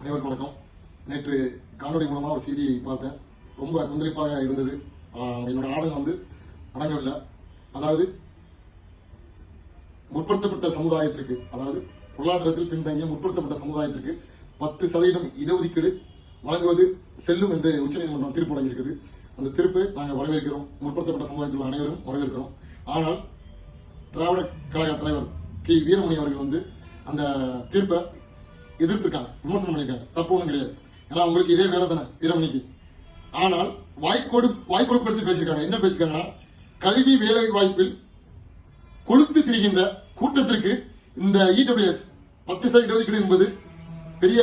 அனைவருக்கும் வணக்கம். நேற்று காணொளி மூலமாக ஒரு செய்தியை பார்த்தேன். ரொம்ப கொந்தளிப்பாக இருந்தது. என்னோட ஆளுங்க வந்து அடங்கவில்லை. அதாவது முற்படுத்தப்பட்ட சமுதாயத்திற்கு அதாவது பொருளாதாரத்தில் பின்தங்கிய முற்படுத்தப்பட்ட சமுதாயத்திற்கு பத்து சதவீதம் இடஒதுக்கீடு வழங்குவது செல்லும் என்று உச்சநீதிமன்றம் தீர்ப்பு வழங்கியிருக்குது. அந்த தீர்ப்பை நாங்கள் வரவேற்கிறோம். முற்படுத்தப்பட்ட சமுதாயத்தில் உள்ள அனைவரும் வரவேற்கிறோம். ஆனால் திராவிட கழக தலைவர் கி. வீரமணி அவர்கள் வந்து அந்த தீர்ப்பை எதிர்த்திருக்காங்க விமர்சனம் பண்ணியிருக்காங்க. தப்பு ஒன்றும் கிடையாது. ஏன்னா அவங்களுக்கு இதே வேலை தானே வீரமணிக்கு ஆனால் வாய்க்கோடு வாய்க்கொடுப்படுத்தி பேசியிருக்காங்க. என்ன பேசியிருக்காங்கன்னா கல்வி வேலை வாய்ப்பில் கொளுத்து திரிகின்ற கூட்டத்திற்கு இந்த இடபிள்யூஎஸ் பத்து சதவீத ஒதுக்கீடு என்பது பெரிய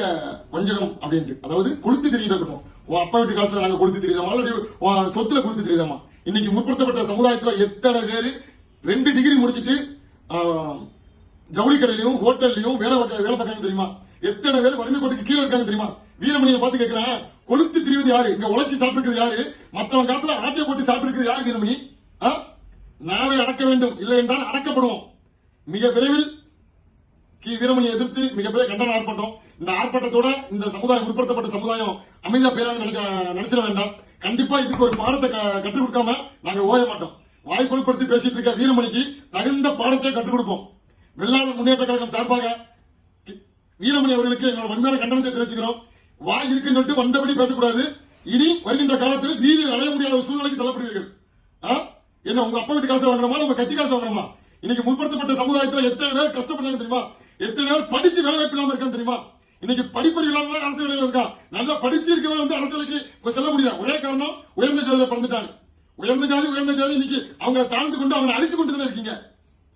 வஞ்சகம் அப்படின்ட்டு. அதாவது கொளுத்து திரிகிற கூட்டம். உன் அப்பா வீட்டு காசுல நாங்க கொளுத்து தெரியுதாமா அல்லது சொத்துல கொளுத்து தெரியுதாமா இன்னைக்கு முற்படுத்தப்பட்ட சமுதாயத்துல எத்தனை பேர் ரெண்டு டிகிரி முடிச்சிட்டு ஆஹ், ஜவுளி கடையிலையும் ஹோட்டல்லையும் வேலை பார்க்க வேலை பார்க்காங்க தெரியுமா? எத்தனை பேர் வறுமை கோட்டுக்கு கீழே இருக்காங்க தெரியுமா? வீரமணியை பார்த்து கேட்கிறேன் கொளுத்து திரிவது யாரு? இங்க உழைச்சி சாப்பிட்டு யாரு? மத்தவன் காசுல ஆட்டை போட்டு சாப்பிட்டு யாரு வீரமணி? ஆ? அடக்க வேண்டும். இல்லை என்றால் அடக்கப்படுவோம். மிக விரைவில் கி. வீரமணி எதிர்த்து மிகப்பெரிய கண்டன ஆர்ப்பாட்டம். இந்த ஆர்ப்பாட்டத்தோட இந்த சமுதாயம் உட்படுத்தப்பட்ட சமுதாயம் அமைதியா பேராங்க நினைச்சிட வேண்டாம். கண்டிப்பா இதுக்கு ஒரு பாடத்தை க- கற்றுக் கொடுக்காம நாங்க ஓய மாட்டோம். வாய் கொழுப்படுத்தி பேசிட்டு இருக்க வீரமணிக்கு தகுந்த பாடத்தை கற்றுக் கொடுப்போம். வெள்ளாளர் முன்னேற்ற கழகம் சார்பாக வீரமணி அவர்களுக்கு எங்களோட வன்மையான கண்டனத்தை தெரிவிச்சுக்கிறோம். வாய் இருக்குன்னு சொல்லிட்டு வந்தபடி பேசக்கூடாது. இனி வருகின்ற காலத்தில் வீதியில் அலைய முடியாத ஒரு சூழ்நிலைக்கு தள்ளப்படுவீர்கள். ஆ? என்ன உங்க அப்பா வீட்டு காசு வாங்கணுமா உங்க கட்சி காசு வாங்கணுமா இன்னைக்கு முற்படுத்தப்பட்ட சமுதாயத்தில் எத்தனை பேர் கஷ்டப்படுறாங்க தெரியுமா? எத்தனை பேர் படிச்சு வேலை வாய்ப்பு இல்லாம இருக்காங்க தெரியுமா? இன்னைக்கு படிப்பறிவு இல்லாம அரசு வேலையில இருக்கான் நல்லா படிச்சு இருக்கவே வந்து அரசு வேலைக்கு செல்ல முடியாது ஒரே காரணம் உயர்ந்த ஜாதியில பிறந்துட்டாங்க உயர்ந்த ஜாதி உயர்ந்த ஜாதி இன்னைக்கு அவங்க தாழ்ந்து கொண்டு அவங்களை அழிச்சு கொண்டு தானே இருக்கீங்க?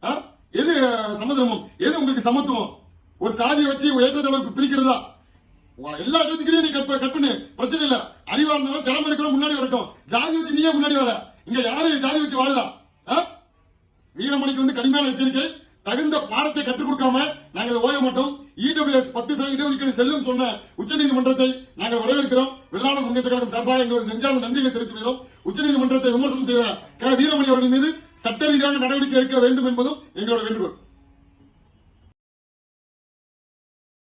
ஆ? எது சமதர்மம்? எது உங்களுக்கு சமத்துவம்? ஒரு சாதியை வச்சு ஏற்றத்தளவுக்கு பிரிக்கிறதா? எல்லா இடத்துக்கிட்டையும் நீ கட் கட் பண்ணு. பிரச்சனை இல்ல. அறிவா இருந்தவன் திறமை இருக்கணும் முன்னாடி வரட்டும். ஜாதி வச்சு நீயே முன்னாடி வர. இங்க யாரு ஜாதி வச்சு வாழுதா வீரமணிக்கு வந்து கடுமையான எச்சரிக்கை. தகுந்த பாடத்தை கற்றுக் கொடுக்காம நாங்கள் இதை ஓய மாட்டோம். இடபிள்யூஎஸ் பத்து இடஒதுக்கீடு செல்லும் சொன்ன உச்சநீதிமன்றத்தை நாங்கள் வரவேற்கிறோம். வெள்ளாளர் முன்னேற்ற கழகம் சார்பாக எங்களது நெஞ்சார்ந்த நன்றிகளை தெரிவித்துள்ளோம் உச்சநீதிமன்றத்தை விமர்சனம் செய்த க. வீரமணி அவர்கள் மீது சட்ட ரீதியாக நடவடிக்கை எடுக்க வேண்டும் என்பதும் எங்களோட வேண்டுகோள்.